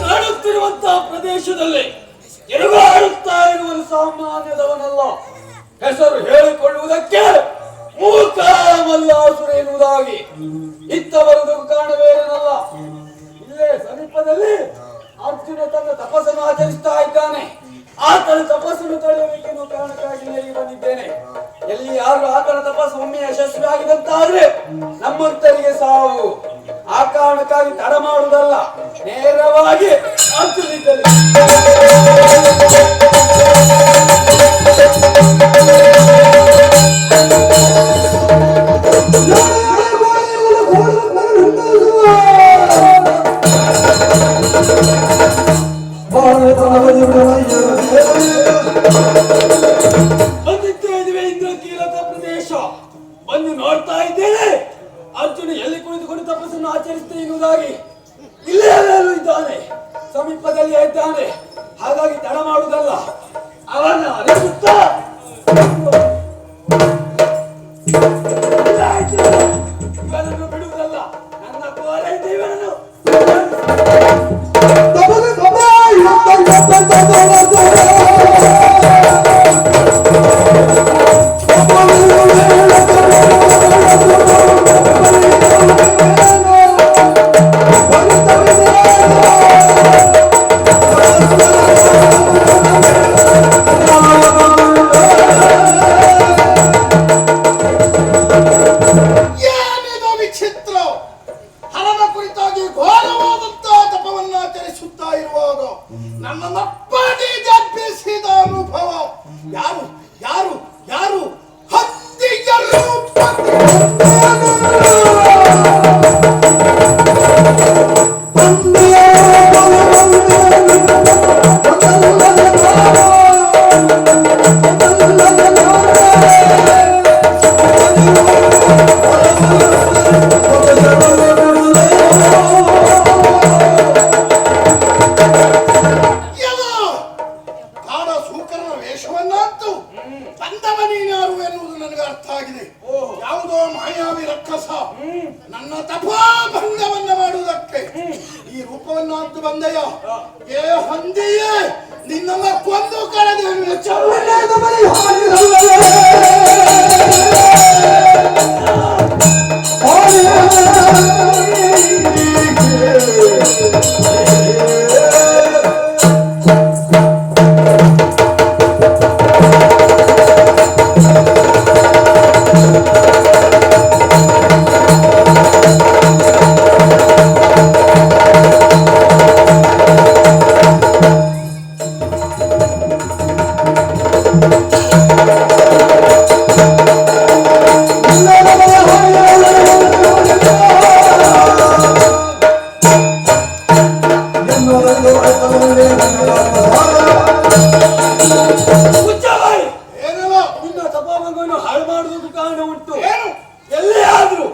ಕಾಣುತ್ತಿರುವಂತಹ ಪ್ರದೇಶದಲ್ಲಿ ತಿರುಗಾಡುತ್ತಾ ಇರುವನು ಸಾಮಾನ್ಯದವನಲ್ಲ. ಹೆಸರು ಹೇಳಿಕೊಳ್ಳುವುದಕ್ಕೆ ಮೂಕ ಮಲ್ಲಾಸುರ ಎನ್ನುವುದಾಗಿ ಇತ್ತವರದು ಬರುವುದಕ್ಕೂ ಇಲ್ಲೇ ಸಮೀಪದಲ್ಲಿ ಅರ್ಜುನ ತನ್ನ ತಪಸ್ಸನ್ನು ಆಚರಿಸ್ತಾ ಇದ್ದಾನೆ. ಆತನ ತಪಸ್ಸನ್ನು ತಡೆಯಬೇಕೆನ್ನುವ ಕಾರಣಕ್ಕಾಗಿ ಇಲ್ಲಿಗೆ ಬಂದಿದ್ದೇನೆ. ಎಲ್ಲಿ ಯಾರು ಆತನ ತಪಸ್ಸು ಒಮ್ಮೆ ಯಶಸ್ವಿ ಆಗಿದಂತಾದ್ರೆ ನಮ್ಮಂತರಿಗೆ ಸಾವು. ಆ ಕಾರಣಕ್ಕಾಗಿ ತಡ ಮಾಡುವುದಲ್ಲ, ನೇರವಾಗಿ ಆಚರಿಸ್ತೇ ಎನ್ನುವುದಾಗಿ ಇಲ್ಲೇ ಇದ್ದಾನೆ ಸಮೀಪದಲ್ಲಿ ಇದ್ದಾನೆ. ಹಾಗಾಗಿ ತಡ ಮಾಡುವುದಲ್ಲ. ಅವನ ಅನಿಸುತ್ತಾ. ಇವನನ್ನು ಬಿಡುವುದಲ್ಲ. ನನ್ನ ಕೋರೆ ದೇವರನ್ನು. ನಿನ್ನ ತಪೋಭಂಗವನ್ನು ಹಾಳು ಮಾಡುವುದು ಕಾರಣ ಉಂಟು. ಎಲ್ಲೇ ಆದ್ರೂ.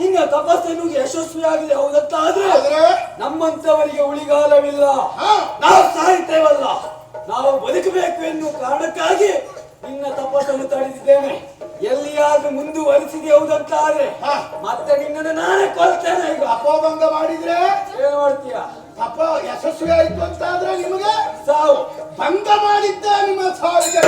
ನಿನ್ನ ತಪಸ್ಸನ್ನು ಯಶಸ್ವಿಯಾಗಿದೆ ಹೌದಂತಾದ್ರೆ ಆದ್ರೆ? ನಮ್ಮಂತವರಿಗೆ ಉಳಿಗಾಲವಿಲ್ಲ. ನಾವು ಸಾಯ್ತೇವಲ್ಲ ನಾವು ಬದುಕಬೇಕು ಎನ್ನುವ ಕಾರಣಕ್ಕಾಗಿ ನಿನ್ನ ತಪಸ್ಸನ್ನು ತಡೆದಿದ್ದೇನೆ. ಎಲ್ಲಿಯಾದ್ರೂ ಮುಂದುವರಿಸಿದೆ ಹೌದಂತಾದ್ರೆ. ಮತ್ತೆ ನಿನ್ನನ್ನು ನಾನೇ ಕೊಲ್ತೇನೆ ಈಗ. ಅಪೋಭಂಗ ಮಾಡಿದ್ರೆ? ಏನ್ ಮಾಡ್ತೀಯ? ತಪ ಯಶಸ್ವಿ ಆಯ್ತು ಅಂತ ಆದ್ರೆ ನಿಮಗೆ ಸಾವು. ಭಂಗ ಮಾಡಿದ್ದ ನಿಮ್ಮ ಸಾವಿಗೆ.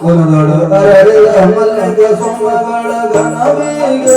ಕುಲದೊಡ ಅರೆ ಅಮಲ ಸೋಮಗಳ ಗಣವಿಗೆ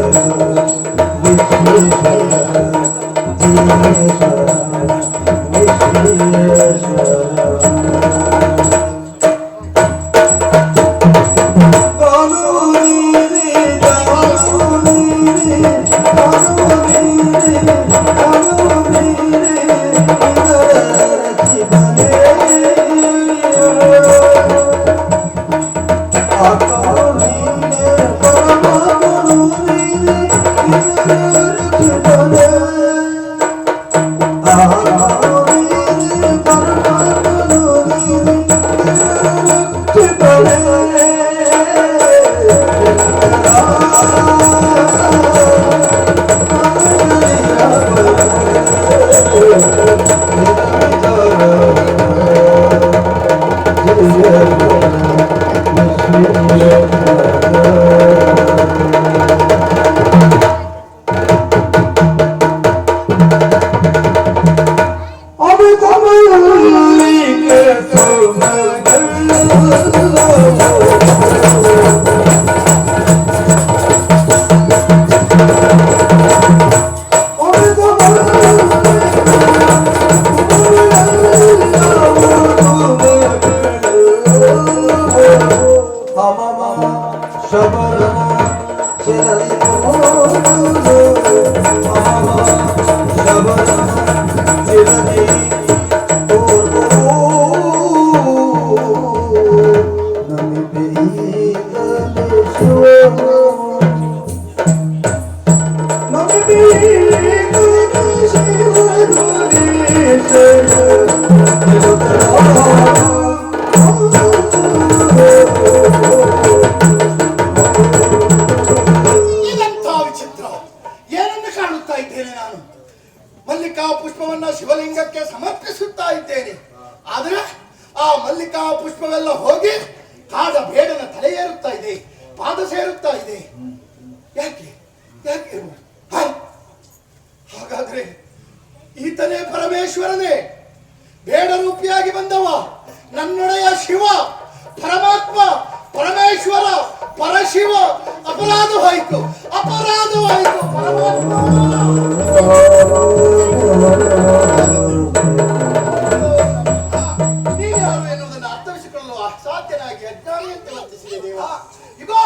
ಮಾಲಿಕಾ ಪುಷ್ಪವೆಲ್ಲ ಹೋಗಿ ಕಾದ ಬೇಡನ ತಲೆ ಏರುತ್ತಾ ಇದೆ, ಪಾದ ಸೇರುತ್ತಾ ಇದೆ. ಯಾಕೆ? ಯಾಕೆ ಹಾಗಾದ್ರೆ ಈತನೇ ಪರಮೇಶ್ವರನೇ. ಬೇಡ ರೂಪಿಯಾಗಿ ಬಂದವ. ನನ್ನೊಡೆಯ ಶಿವ, ಪರಮಾತ್ಮ, ಪರಮೇಶ್ವರ, ಪರಶಿವ. ಅಪರಾಧವಾಯಿತು ಅಪರಾಧವಾಯಿತು ಪರಮಾತ್ಮ ಇಗೋ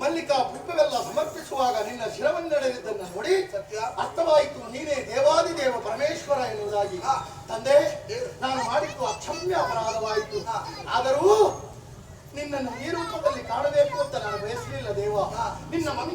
ಮಲ್ಲಿಕ ಪುಷ್ಪವೆಲ್ಲ ಸಮರ್ಪಿಸುವಾಗ ನಿನ್ನ ಶಿರವನ್ನೆಡೆದಿದ್ದನ್ನು ನೋಡಿ ಸತ್ಯ. ಅರ್ಥವಾಯಿತು. ನೀನೇ ದೇವಾದಿದೇವ ಪರಮೇಶ್ವರ ಎನ್ನುವುದಾಗಿ. ತಂದೆ ನಾನು ಮಾಡಿದ್ದು ಅಕ್ಷಮ್ಯ ಅಪರಾಧವಾಯಿತು. ಆದರೂ ನಿನ್ನನ್ನು ಈ ರೂಪದಲ್ಲಿ ಕಾಣಬೇಕು ಅಂತ ನಾನು ಬಯಸಲಿಲ್ಲ ದೇವ. ನಿನ್ನ ಮಮ್ಮಿ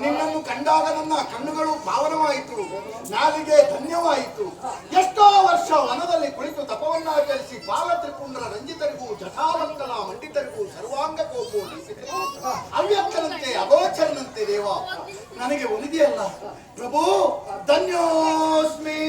ನಿನ್ನನ್ನು ಕಂಡಾಗ ನನ್ನ ಕಣ್ಣುಗಳು ಪಾವನವಾಯಿತು ನಾಲಿಗೆ ಧನ್ಯವಾಯಿತು. ಎಷ್ಟೋ ವರ್ಷ ವನದಲ್ಲಿ ಕುಳಿತು ತಪವನ್ನಾಚರಿಸಿ ಬಾಲ ತ್ರಿಪುಂಡರ ರಂಜಿತರಿಗೂ ಜಟಾವಂತನ ಮಂಡಿತರಿಗೂ ಸರ್ವಾಂಗ ಕೋಪು ಅವ್ಯಕ್ತನಂತೆ, ಅಗೋಚರನಂತೆ ದೇವ. ನನಗೆ ಒಲಿದೆಯಲ್ಲ. ಪ್ರಭು, ಧನ್ಯೋಸ್ಮಿ.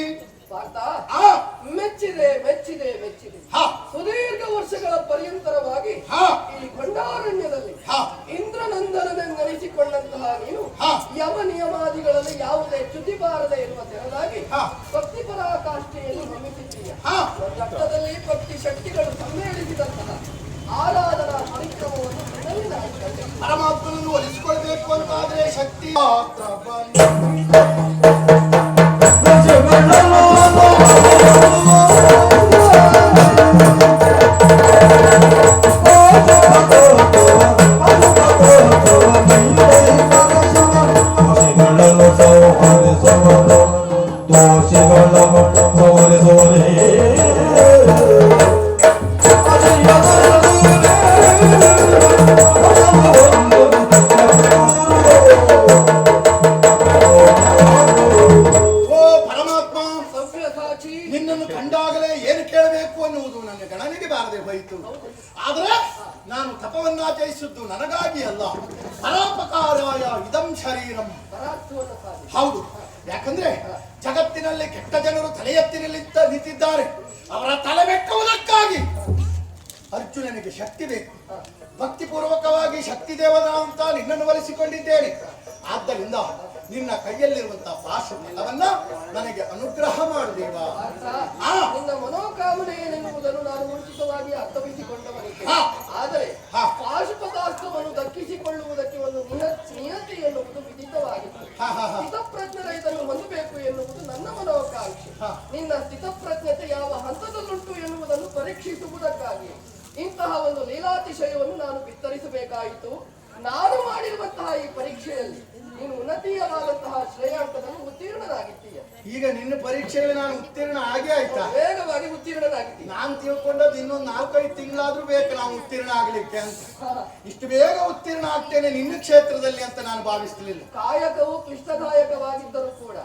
ಮೆಚ್ಚಿದೆ ಮೆಚ್ಚಿದೆ ಮೆಚ್ಚಿದೆ ಹಾ ಸುದೀರ್ಘ ವರ್ಷಗಳ ಪರ್ಯಂತರವಾಗಿ ಹಾ ಈ ಭಂಡಾರಣ್ಯದಲ್ಲಿ ಹಾ ಇಂದ್ರನಂದನನೆನಿಸಿಕೊಂಡಂತಹ ನೀನು ಹಾ. ಯಮ ನಿಯಮಾದಿಗಳಲ್ಲಿ ಯಾವುದೇ ಚ್ಯುತಿ ಬಾರದೆ ಇರುವ ತೆರನಾಗಿ ಹಾ. ಭಕ್ತಿ ಪರಾಕಾಷ್ಠೆಯನ್ನು ಹಮ್ಮಿಸಿದ್ದೀಯ ಹಾ. ರಕ್ತದಲ್ಲಿ ಭಕ್ತಿ ಶಕ್ತಿಗಳು ಸಮ್ಮೇಳಿಸಿದಂತಹ ಆರಾಧನಾ ಪರಿಕ್ರಮವನ್ನು. ಪರಮಾತ್ಮನನ್ನು ಒಲಿಸಿಕೊಳ್ಬೇಕು ಅಂತಾದ್ರೆ ಶಕ್ತಿ ಒಲಿಸಿಕೊಂಡಿದ್ದೇನೆ ಆದ್ದರಿಂದ ನಿನ್ನ ಕೈಯಲ್ಲಿರುವಂತಹ ಪಾಶುಫಲವನ್ನ ನನಗೆ ಅನುಗ್ರಹ ಮಾಡು ದೇವ ಆ. ನಿನ್ನ ಮನೋಕಾಮನೆ ಏನೆನ್ನುವುದನ್ನು ನಾನು ಮುಂಚಿತವಾಗಿ ಅರ್ಥವಿಸಿಕೊಂಡವನಿಗೆ ಆದರೆ ಹಾ. ಪದಾರ್ಥವನ್ನು ದಕ್ಕಿಸಿಕೊಳ್ಳುವುದಕ್ಕೆ ಒಂದು ನಿಯ- ನಿಯತಿ ಎನ್ನುವುದು ವಿಧಿತವಾಗಿತ್ತು. ಸ್ಥಿತಪ್ರಜ್ಞರ ಇದನ್ನು ಹೊಂದಬೇಕು ಎನ್ನುವುದು ನನ್ನ ಮನೋಕಾಂಕ್ಷೆ. ನಿನ್ನ ಸ್ಥಿತಪ್ರಜ್ಞತೆ ಯಾವ ಹಂತದಲ್ಲುಂಟು ಎನ್ನುವುದನ್ನು ಪರೀಕ್ಷಿಸುವುದಕ್ಕಾಗಿ ಇಂತಹ ಒಂದು ಲೀಲಾತಿಶಯವನ್ನು ನಾನು ಬಿತ್ತರಿಸಬೇಕಾಯಿತು ನಾನು ಮಾಡಿರುವಂತಹ ಈ ಪರೀಕ್ಷೆಯಲ್ಲಿ ನೀನು ಉನ್ನತೀಯವಾದಂತಹ ಶ್ರೇಯಾಂಕದಲ್ಲಿ ಉತ್ತೀರ್ಣನಾಗಿದ್ದೀಯ. ಈಗ ನಿನ್ನ ಪರೀಕ್ಷೆಯಲ್ಲಿ ನಾನು ಉತ್ತೀರ್ಣ ಆಗೇ ಆಯ್ತಾ? ವೇಗವಾಗಿ ಉತ್ತೀರ್ಣನಾಗಿದ್ದೀನಿ ನಾನು ತಿಳ್ಕೊಂಡದ್ದು ಇನ್ನೊಂದು ನಾಲ್ಕೈದು ತಿಂಗಳಾದ್ರೂ ಬೇಕು ನಾವು ಉತ್ತೀರ್ಣ ಆಗ್ಲಿಕ್ಕೆ ಅಂತ. ಇಷ್ಟು ಬೇಗ ಉತ್ತೀರ್ಣ ಆಗ್ತೇನೆ ನಿನ್ನ ಕ್ಷೇತ್ರದಲ್ಲಿ ಅಂತ ನಾನು ಭಾವಿಸ್ತಿರ್ಲಿಲ್ಲ ಕಾಯಕವು ಕ್ಲಿಷ್ಟದಾಯಕವಾಗಿದ್ದರೂ ಕೂಡ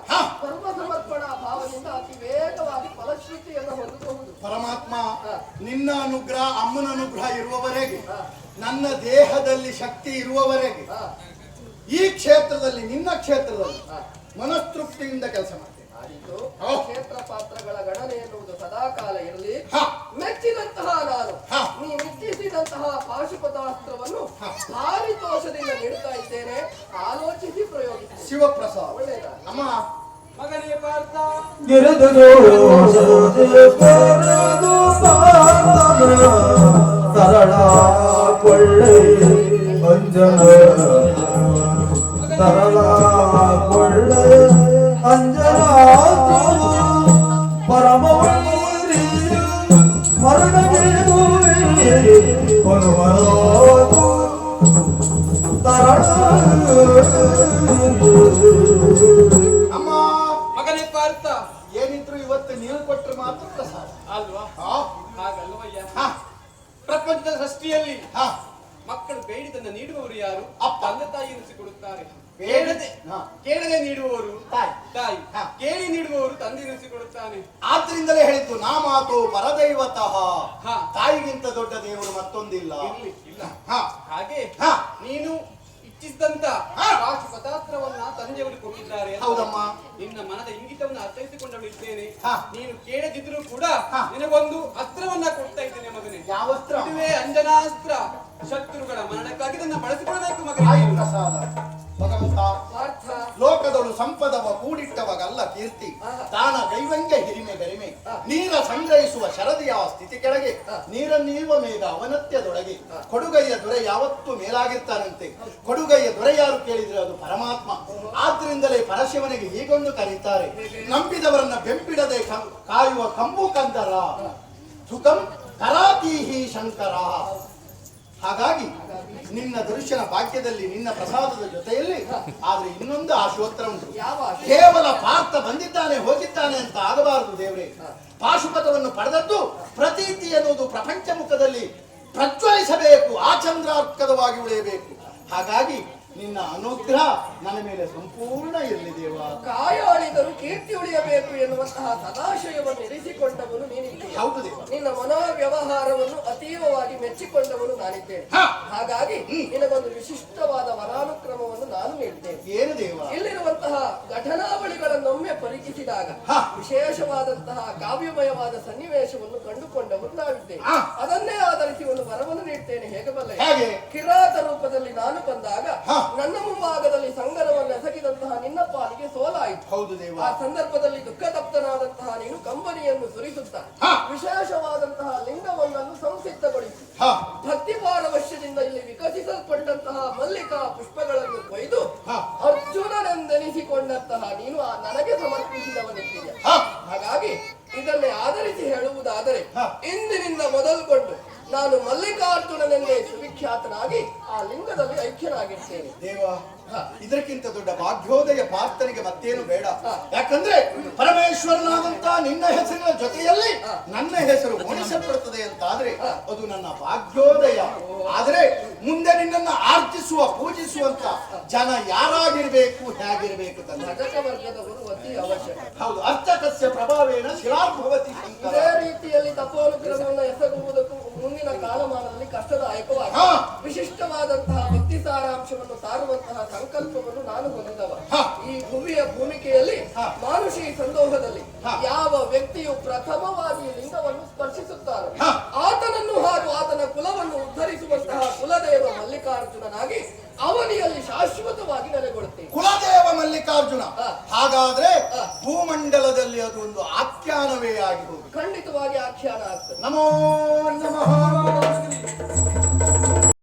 ಸರ್ವ ಸಮರ್ಪಣಾ ಭಾವದಿಂದ ಅತಿ ವೇಗವಾಗಿ ಫಲಶ್ರುತಿಯನ್ನು ಹೊಂದಬಹುದು ಪರಮಾತ್ಮ. ನಿನ್ನ ಅನುಗ್ರಹ ಅಮ್ಮನ ಅನುಗ್ರಹ ಇರುವವರೆಗೆ ನನ್ನ ದೇಹದಲ್ಲಿ ಶಕ್ತಿ ಇರುವವರೆಗೆ ಈ ಕ್ಷೇತ್ರದಲ್ಲಿ ನಿನ್ನ ಕ್ಷೇತ್ರದಲ್ಲಿ. ಮನಸ್ತೃಪ್ತಿಯಿಂದ ಕೆಲಸ ಮಾಡ್ತೇನೆ. ಕ್ಷೇತ್ರ ಪಾತ್ರಗಳ ಗಣನೆ ಎನ್ನುವುದು ಸದಾಕಾಲ ಇರಲಿ ಹಾ. ಮೆಚ್ಚಿದಂತಹ ನಾನು. ನೀ ಮೆಚ್ಚಿಸಿದಂತಹ ಪಾಶುಪತಾಸ್ತ್ರವನ್ನು ಹಾ. ಭಾರಿ ದೋಷದಿಂದ ನೀಡ್ತಾ ಇದ್ದೇನೆ ಆಲೋಚಿಸಿ ಪ್ರಯೋಗಿಸಿ ಶಿವಪ್ರಸಾದ್ ಒಳ್ಳೆಯದ ಅಮ್ಮ ಮಗನೇ ಪಾರ್ಥ ಅಮ್ಮ ಮಗನೇ ಪಾರ್ಥ. ಏನಿದ್ರು ಇವತ್ತು ನೀವು ಕೊಟ್ಟರೆ ಮಾತ್ರ ಪ್ರಸಾದ. ಅಲ್ವಾ? ಹಾಗಲ್ವಯ್ಯ ಹಾ. ಪ್ರಪಂಚದ ಸೃಷ್ಟಿಯಲ್ಲಿ ಹಾ. ಮಕ್ಕಳು ಬೇಡಿದನ್ನ ನೀಡುವವರು ಯಾರು. ತಂದೆ ತಾಯಿ ಎನಿಸಿಕೊಡುತ್ತಾರೆ ಬೇಡದೆ- ಕೇಳದೆ. ನೀಡುವವರು ತಾಯಿ. ತಾಯಿ. ಹಾ. ಕೇಳಿ ನೀಡುವವರು ತಂದೆ ಎನಿಸಿಕೊಡುತ್ತಾನೆ ಆದ್ರಿಂದಲೇ ಹೇಳಿದ್ದು ನಾ ಮಾತು ಪರದೈವತಃ ಹಾ. ತಾಯಿಗಿಂತ ದೊಡ್ಡ ದೇವರು ಮತ್ತೊಂದಿಲ್ಲ. ಇಲ್ಲ. ಹಾ. ಹಾಗೆ ಹಾ. ನೀನು ಇಚ್ಛಿಸಿದಂತ ಪದಾರ್ಥವನ್ನ ತಂದೆಯವರು ಕೊಟ್ಟಿದ್ದಾರೆ ಹೌದಮ್ಮ. ನಿನ್ನ ಮನದ ಇಂಗಿತವನ್ನು ಅರ್ಥೈಸಿಕೊಂಡವಳು ಇದ್ದೇನೆ. ನೀನು ಕೇಳದಿದ್ರು ಕೂಡ. ನಿನಗೊಂದು ಅಸ್ತ್ರವನ್ನ ಕೊಡ್ತಾ ಇದ್ದೇನೆ ಮಗನೇ ಯಾವ ಅಸ್ತ್ರ? ಇದುವೇ ಅಂಜನಾಸ್ತ್ರ ಶತ್ರುಗಳ ಮರಣಕ್ಕಾಗಿ ನನ್ನ ಬಳಸಿಕೊಳ್ಳಬೇಕು ಮಗನೇ. ಪ್ರಸಾದ ಭಗವಂತ. ಲೋಕದಳು ಸಂಪದವ ಕೂಡಿಟ್ಟವಗಲ್ಲ ಕೀರ್ತಿ. ತಾನ ಕೈವಂಗ್ಯ ಹಿರಿಮೆ ಗರಿಮೆ ನೀರ ಸಂಗ್ರಹಿಸುವ ಶರದಿಯ ಸ್ಥಿತಿ ಕೆಳಗೆ ನೀರನ್ನೀವ ಮೇಘ ಅವನತ್ಯದೊಳಗೆ ಕೊಡುಗೈಯ ದೊರೆ ಯಾವತ್ತೂ ಮೇಲಾಗಿರ್ತಾನಂತೆ. ಕೊಡುಗೈಯ ದೊರೆ ಯಾರು ಕೇಳಿದ್ರೆ ಅದು ಪರಮಾತ್ಮ. ಆದ್ರಿಂದಲೇ ಪರಶಿವನಿಗೆ ಹೀಗೊಂದು ಕರೀತಾರೆ. ನಂಬಿದವರನ್ನ ಬೆಂಬಿಡದೆ ಕಾಯುವ ಕಂಬು ಕಂದರ. ಸುಖಂ ಕರಾತೀಹಿ ಶಂಕರ. ಹಾಗಾಗಿ ನಿನ್ನ ದರ್ಶನ ಭಾಗ್ಯದಲ್ಲಿ ನಿನ್ನ ಪ್ರಸಾದದ ಜೊತೆಯಲ್ಲಿ. ಆದ್ರೆ ಇನ್ನೊಂದು ಆಶೋತ್ತರ ಉಂಟು. ಯಾವ ಕೇವಲ ಪಾರ್ಥ ಬಂದಿದ್ದಾನೆ ಹೋಗಿದ್ದಾನೆ ಅಂತ ಆಗಬಾರದು ದೇವರೇ. ಪಾಶುಪಥವನ್ನು ಪಡೆದದ್ದು ಪ್ರತೀತಿ ಎನ್ನುವುದು ಪ್ರಪಂಚ ಮುಖದಲ್ಲಿ ಪ್ರಜ್ವಲಿಸಬೇಕು ಆಚಂದ್ರಾರ್ಕದವಾಗಿ ಉಳಿಯಬೇಕು. ಹಾಗಾಗಿ ನಿನ್ನ ಅನುಗ್ರಹ ನನ್ನ ಮೇಲೆ ಸಂಪೂರ್ಣ ಇರಲಿ ದೇವ. ಕಾಯ ಅಳಿದರು ಕೀರ್ತಿ ಉಳಿಯಬೇಕು ಎನ್ನುವಂತಹ ಸದಾಶಯವನ್ನು ಇರಿಸಿಕೊಂಡವನು ನೀನಿದ್ದೀಯ ಹೌದು ದೇವ. ನಿನ್ನ ಮನೋವ್ಯವಹಾರವನ್ನು ಅತೀವವಾಗಿ ಮೆಚ್ಚಿಕೊಂಡವನು ನಾನಿದ್ದೇನೆ. ಹಾಗಾಗಿ ನಿನಗೊಂದು ವಿಶಿಷ್ಟವಾದ ವರಾನುಕ್ರಮವನ್ನು ನಾನು ನೀಡ್ತೇನೆ ಏನು ದೇವ? ಇಲ್ಲಿರುವಂತಹ ಘಟನಾವಳಿಗಳನ್ನೊಮ್ಮೆ ಪರಿಚಿಸಿದಾಗ. ವಿಶೇಷವಾದಂತಹ ಕಾವ್ಯಮಯವಾದ ಸನ್ನಿವೇಶವನ್ನು ಕಂಡುಕೊಂಡವರು ನಾವಿದ್ದೇವೆ. ಅದನ್ನೇ ಆಧರಿಸಿ ಒಂದು ವರವನ್ನು ನೀಡ್ತೇನೆ ಹೇಗೆ? ಬಲ್ಲೆ ಕಿರಾತ ರೂಪದಲ್ಲಿ ನಾನು ಬಂದಾಗ ನನ್ನ ಮುಂಭಾಗದಲ್ಲಿ ಸಂಗರವನ್ನು ಎಸಗಿದಂತಹ ನಿನ್ನ ಪಾಲಿಗೆ ಸೋಲಾಯಿತು. ಹೌದು ದೇವ. ಆ ಸಂದರ್ಭದಲ್ಲಿ ದುಃಖ ತಪ್ತನಾದಂತಹ ನೀನು ಕಂಬನಿಯನ್ನು ಸುರಿಸುತ್ತಾ. ವಿಶೇಷವಾದಂತಹ ಲಿಂಗವೊಂದನ್ನು ನೀನು ಆ ನನಗೆ ಸಮರ್ಪಿಸಿದವನಿದ್ದೀಯ ಹ. ಹಾಗಾಗಿ ಇದನ್ನೇ ಆಧರಿಸಿ ಹೇಳುವುದಾದರೆ. ಇಂದಿನಿಂದ ಮೊದಲುಗೊಂಡು ನಾನು ಮಲ್ಲಿಕಾರ್ಜುನನೆಂದೇ ಸುವಿಖ್ಯಾತನಾಗಿ ಆ ಲಿಂಗದಲ್ಲಿ ಐಕ್ಯನಾಗಿರ್ತೇನೆ. ದೇವ ಇದಕ್ಕಿಂತ ದೊಡ್ಡ ಭಾಗ್ಯೋದಯ ಪಾರ್ಥನಿಗೆ ಮತ್ತೇನು ಬೇಡ. ಯಾಕಂದ್ರೆ ಪರಮೇಶ್ವರನಾದಂತ ನಿನ್ನ ಹೆಸರಿನ ಜೊತೆಯಲ್ಲಿ ನನ್ನ ಹೆಸರು ಉಣಿಸಲ್ಪಡುತ್ತದೆ ಅಂತಾದ್ರೆ ಅದು ನನ್ನ ಭಾಗ್ಯೋದಯ. ಆದ್ರೆ ಮುಂದೆ ನಿನ್ನನ್ನು ಆರ್ಜಿಸುವ ಪೂಜಿಸುವಂತ ಜನ ಯಾರಾಗಿರ್ಬೇಕು? ಹೇಗಿರ್ಬೇಕು ತಂದೆ ವರ್ಗದವರು ಅತಿ ಅವಶ್ಯಕ ಹೌದು ಅರ್ಥಕಸ್ಯ ಪ್ರಭಾವೇನ ಶಿಲಾರ್ಭವತಿ ಶಂಕರ ಇದೇ ರೀತಿಯಲ್ಲಿ ತಪೋನುಕ್ರಮವನ್ನು ಎಸಗುವುದಕ್ಕೂ ಮುಂದಿನ ಕಾಲಮಾನದಲ್ಲಿ ಕಷ್ಟದಾಯಕವಾಗಿ. ವಿಶಿಷ್ಟವಾದಂತಹ ಭಕ್ತಿ ಸಾರಾಂಶವನ್ನು ಸಾರುವಂತಹ ಸಂಕಲ್ಪವನ್ನು ನಾನು ಹೊಂದಿದವ. ಈ ಭೂಮಿಯ ಭೂಮಿಕೆಯಲ್ಲಿ. ಮಾನುಷಿ ಸಂದೋಹದಲ್ಲಿ ಯಾವ ವ್ಯಕ್ತಿಯು ಪ್ರಥಮವಾಗಿ